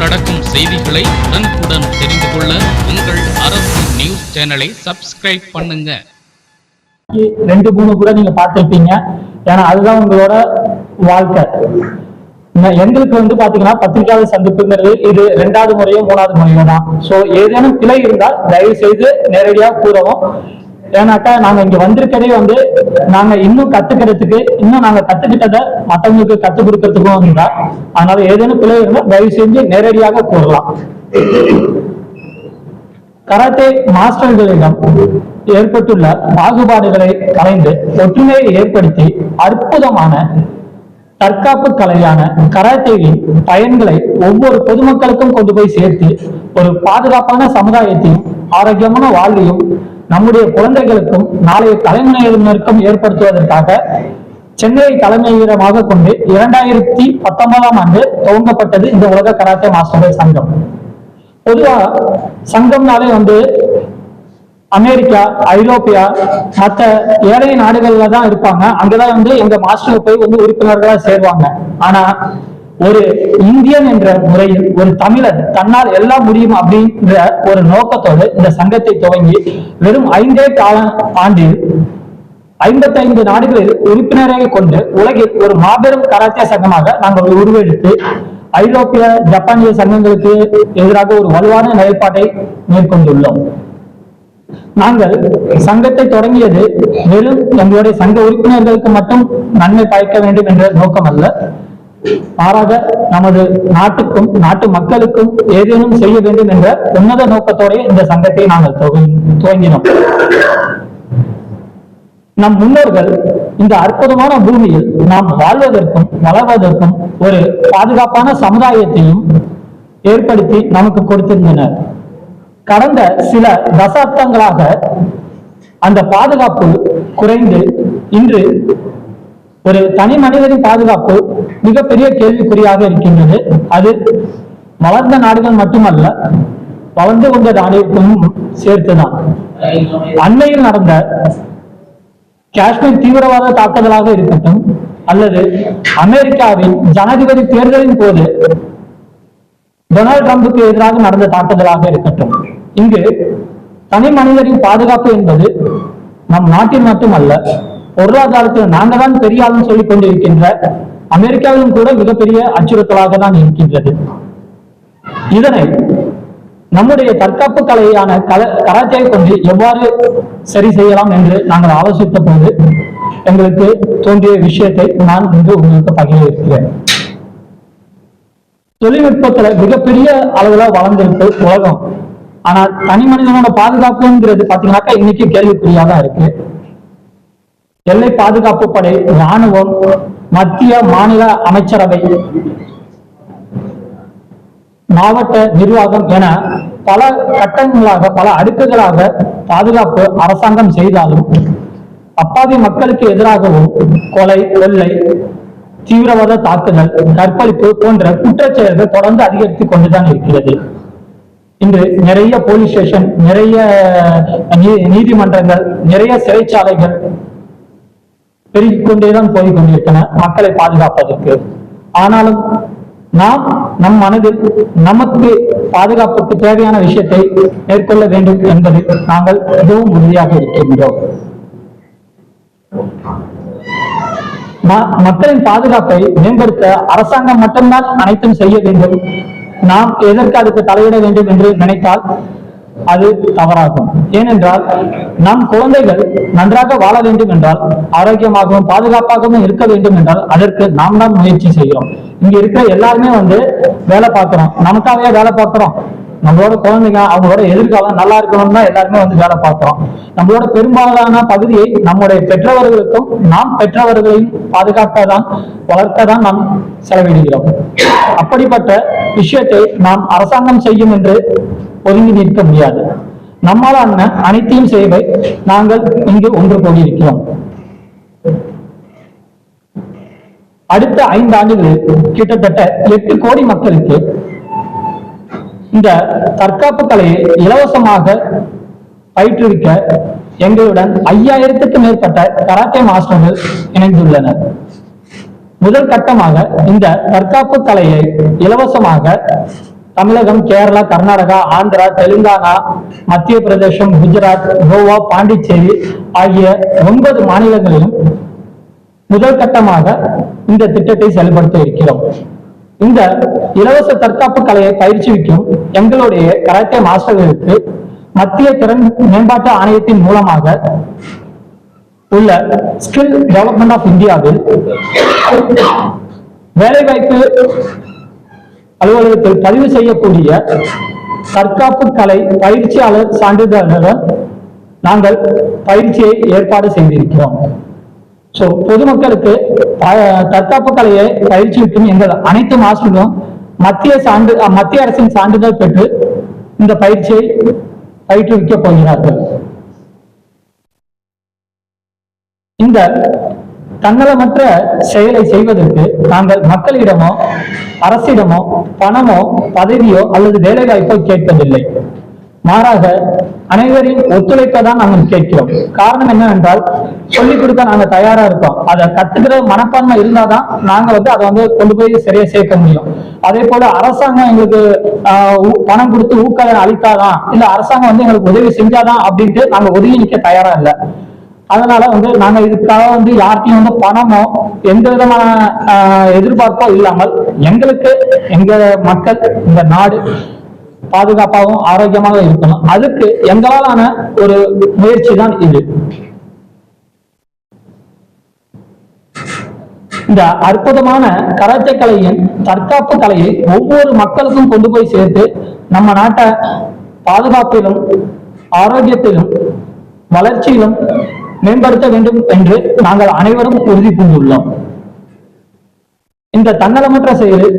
நடக்கும் செய்திகளை உடனுக்குடன் தெரிந்து கொள்ள உங்கள் அரசு நியூஸ் சேனலை சப்ஸ்கிரைப் பண்ணுங்க. ரெண்டு மூணு கூட நீங்க பார்த்துருப்பீங்க. ஏன்னா அதுதான் உங்களோட வாழ்க்கை. எங்களுக்கு வந்து பாத்தீங்கன்னா பத்திரிகையாளர் சந்திப்புங்கிறது இது ரெண்டாவது முறையோ மூணாவது முறையோ தான். சோ ஏதேனும் பிழை இருந்தால் தயவு செய்து நேரடியா கூறவும். ஏன்னாக்கா நாங்க இங்க வந்திருக்கதே வந்து நாங்க இன்னும் கத்துக்கிறதுக்கு இன்னும் நாங்க கத்துக்கிட்டதை மத்தவங்களுக்கு கத்துக் கொடுக்கறதுக்கும் வந்தா அதனால ஏதேனும் பிள்ளை இருந்தால் தயவு செஞ்சு நேரடியாக கூறலாம். கராத்தே மாஸ்டர்களிடம் ஏற்பட்டுள்ள பாகுபாடுகளை கலைந்து ஒற்றுமையை ஏற்படுத்தி அற்புதமான தற்காப்பு கலையான கராத்தேவின் பயன்களை ஒவ்வொரு பொதுமக்களுக்கும் கொண்டு போய் சேர்த்து ஒரு பாதுகாப்பான சமுதாயத்தையும் ஆரோக்கியமான வாழ்வையும் நம்முடைய குழந்தைகளுக்கும் நாளைய தலைமுறையினருக்கும் ஏற்படுத்துவதற்காக சென்னையை தலைமையிடமாக கொண்டு இரண்டாயிரத்தி பத்தொன்பதாம் ஆண்டு துவங்கப்பட்டது இந்த உலக கராத்தே மாஸ்டர்கள் சங்கம். பொதுவா சங்கம்னாலே வந்து அமெரிக்கா ஐரோப்பியா மற்ற ஏழை நாடுகள்ல தான் இருப்பாங்க. அங்கதான் வந்து எங்க மாஸ்டர் போய் வந்து உறுப்பினர்களா சேருவாங்க. ஆனா ஒரு இந்தியன் என்ற முறையில் ஒரு தமிழன் தன்னால் எல்லாம் முடியும் அப்படின்ற ஒரு நோக்கத்தோடு இந்த சங்கத்தை துவங்கி வெறும் ஐந்தே கால ஆண்டில் ஐம்பத்தைந்து நாடுகளில் உறுப்பினரை கொண்டு உலகில் ஒரு மாபெரும் கராத்தே சங்கமாக நாங்கள் உருவெடுத்து ஐரோப்பிய ஜப்பானிய சங்கங்களுக்கு எதிராக ஒரு வலுவான நிலைப்பாட்டை மேற்கொண்டுள்ளோம். நாங்கள் சங்கத்தை தொடங்கியது வெறும் எங்களுடைய சங்க உறுப்பினர்களுக்கு மட்டும் நன்மை பயக்க வேண்டும் என்ற நோக்கம் அல்ல மாறாக நமது நாட்டுக்கும் நாட்டு மக்களுக்கும் ஏதேனும் செய்ய வேண்டும் என்ற உன்னத நோக்கத்தோட இந்த சங்கத்தை நாங்கள் துவங்கினோம். நம் முன்னோர்கள் இந்த அற்புதமான பூமியில் நாம் வாழ்வதற்கும் வளர்வதற்கும் ஒரு பாதுகாப்பான சமுதாயத்தையும் ஏற்படுத்தி நமக்கு கொடுத்திருந்தனர். கடந்த சில தசாப்தங்களாக அந்த பாதுகாப்பு குறைந்து இன்று ஒரு தனி மனிதரின் பாதுகாப்பு மிகப்பெரிய கேள்விக்குறியாக இருக்கின்றது. அது வளர்ந்த நாடுகள் மட்டுமல்ல வளர்ந்து கொண்ட நாடுகளுக்கும் சேர்த்துதான். அண்மையில் நடந்த காஷ்மீர் தீவிரவாத தாக்குதலாக இருக்கட்டும் அல்லது அமெரிக்காவின் ஜனாதிபதி தேர்தலின் போது டொனால்ட் ட்ரம்புக்கு எதிராக நடந்த தாக்குதலாக இருக்கட்டும். இங்கு தனி மனிதரின் பாதுகாப்பு என்பது நம் நாட்டில் மட்டுமல்ல பொருளாதாரத்தில் நாங்கள் தான் பெரிய ஆளுன்னு சொல்லிக் கொண்டிருக்கின்ற அமெரிக்காவிலும் கூட மிகப்பெரிய அச்சுறுத்தலாக தான் இருக்கின்றது. இதனை நம்முடைய தற்காப்பு கலையான கல கராத்தே கொண்டு எவ்வாறு சரி செய்யலாம் என்று நாங்கள் ஆலோசித்த போது எங்களுக்கு தோன்றிய விஷயத்தை நான் இன்று உங்களுக்கு பகிர இருக்கிறேன் தொழில்நுட்பத்துல மிகப்பெரிய அளவுல வளர்ந்திருக்கு உலகம். ஆனா தனி மனிதனோட பாதுகாப்புங்கிறது பாத்தீங்கன்னாக்கா இன்னைக்கு கேள்விக்குறியாதான் இருக்கு. எல்லை பாதுகாப்பு படை ராணுவம் மத்திய மாநில அமைச்சரவை மாவட்ட நிர்வாகம் என பல கட்டங்களாக பல அடுக்குகளாக பாதுகாப்பு அரசாங்கம் செய்தாலும் அப்பாவி மக்களுக்கு எதிராகவும் கொலை கொள்ளை தீவிரவாத தாக்குதல் கற்பழிப்பு போன்ற குற்றச்செயல்கள் தொடர்ந்து அதிகரித்துக் கொண்டுதான் இருக்கிறது. இன்று நிறைய போலீஸ் ஸ்டேஷன் நிறைய நீ- நீதிமன்றங்கள் நிறைய சிறைச்சாலைகள் பெருகிக் கொண்டேதான் போய் கொண்டிருக்கின்றன. மக்களை பாதுகாப்பதற்கு. ஆனாலும் நாம் நம் மனதில் நமக்கு பாதுகாப்புக்கு தேவையான விஷயத்தை மேற்கொள்ள வேண்டும் என்பதில் நாங்கள் மிகவும் உறுதியாக இருக்கின்றோம். மக்களின் பாதுகாப்பை மேம்படுத்த அரசாங்கம் மட்டும்தான் அனைத்தும் செய்ய வேண்டும். நாம் எதற்கு அதுக்கு தலையிட வேண்டும் என்று நினைத்தால் அது தவறாகும். ஏனென்றால் நம் குழந்தைகள் நன்றாக வாழ வேண்டும் என்றால் ஆரோக்கியமாகவும் பாதுகாப்பாகவும் இருக்க வேண்டும் என்றால் அதற்கு நாம் தான் முயற்சி செய்கிறோம். இங்க இருக்கிற எல்லாருமே வந்து வேலை பார்க்கிறோம். நமக்காகவே வேலை பார்க்கிறோம். நம்மளோட குழந்தைங்க அவங்களோட எதிர்காலம் நல்லா இருக்கணும் தான் எல்லாருமே வந்து வேலை பார்க்கிறோம். நம்மளோட பெரும்பாலான பகுதியை நம்முடைய பெற்றவர்களுக்கும் நாம் பெற்றவர்களையும் பாதுகாக்க தான் வளர்க்க தான் நாம் செலவிடுகிறோம். அப்படிப்பட்ட விஷயத்தை நாம் அரசாங்கம் செய்யும் என்று ஒதுங்கி நிற்க முடியாது. நம்மாலான அனைத்தையும் செய்வை நாங்கள் இங்கு ஒன்று கூடியிருக்கிறோம் அடுத்த ஐந்து ஆண்டுகளில் கிட்டத்தட்ட எட்டு கோடி மக்களுக்கு இந்த தற்காப்பு கலையை இலவசமாக பயிற்றுவிக்க எங்களுடன் ஐயாயிரத்துக்கு மேற்பட்ட கராத்தே மாஸ்டர்கள் இணைந்துள்ளனர். முதல் கட்டமாக இந்த தற்காப்பு கலையை இலவசமாக தமிழகம் கேரளா கர்நாடகா ஆந்திரா தெலுங்கானா மத்திய பிரதேசம் குஜராத் கோவா பாண்டிச்சேரி ஆகிய ஒன்பது மாநிலங்களிலும் முதல் கட்டமாக இந்த திட்டத்தை செயல்படுத்த இருக்கிறோம். இந்த இலவச தற்காப்பு கலையை பயிற்சிக்கும் எங்களுடைய கராத்தே மாஸ்டர்களுக்கு மத்திய திறன் மேம்பாட்டு ஆணையத்தின் மூலமாக உள்ள ஸ்கில் டெவலப்மெண்ட் ஆஃப் இந்தியாவில் வேலைவாய்ப்பு அலுவலகத்தில் பதிவு செய்யக்கூடிய தற்காப்பு கலை பயிற்சியாளர் சான்றிதழ்களுடன் நாங்கள் பயிற்சியை ஏற்பாடு செய்திருக்கிறோம். சோ பொதுமக்களுக்கு தற்காப்பு கலையை பயிற்சிக்கும் எங்கள் அனைத்து மாஸ்டர்களும் மத்திய சான்று அஹ், மத்திய அரசின் சான்றிதழ் பெற்று இந்த பயிற்சியை பயிற்றுவிக்க போகிறார்கள். இந்த தன்னலமற்ற செயலை செய்வதற்கு நாங்கள் மக்களிடமோ அரசிடமோ பணமோ பதவியோ அல்லது வேலைவாய்ப்போ கேட்பதில்லை. மாறாக அனைவரின் ஒத்துழைப்பை தான் நாங்கள் கேட்கிறோம். காரணம் என்னவென்றால் சொல்லிக் கொடுக்க நாங்க தயாரா இருக்கோம். அதை கத்துக்கிற மனப்பான்மை இருந்தாதான் நாங்க வந்து அதை வந்து கொண்டு போய் சரியா சேர்க்க முடியும். அதே போல அரசாங்கம் எங்களுக்கு ஆஹ், பணம் கொடுத்து ஊக்கம் அளித்தாதான் இல்ல அரசாங்கம் வந்து எங்களுக்கு உதவி செஞ்சாதான் அப்படின்ட்டு நாங்க ஒதுங்கி நிக்க தயாரா இல்லை. அதனால வந்து நாங்க இதுக்காக வந்து யார்கிட்டயும் வந்து பணமோ எந்த விதமான எதிர்பார்ப்போ இல்லாமல் எங்களுக்கு எங்க மக்கள் இந்த நாடு பாதுகாப்பாகவும் ஆரோக்கியமாக இருக்கணும். அதுக்கு எங்களாலான ஒரு முயற்சி தான் இது. இந்த அற்புதமான கராத்தே கலையின் தற்காப்பு கலையை ஒவ்வொரு மக்களுக்கும் கொண்டு போய் சேர்த்து நம்ம நாட்டை பாதுகாப்பிலும் ஆரோக்கியத்திலும் வளர்ச்சியிலும் மேம்படுத்த வேண்டும் என்று நாங்கள் அனைவரும் உறுதி பூண்டுள்ளோம். இந்த தன்னலமற்ற செயலில்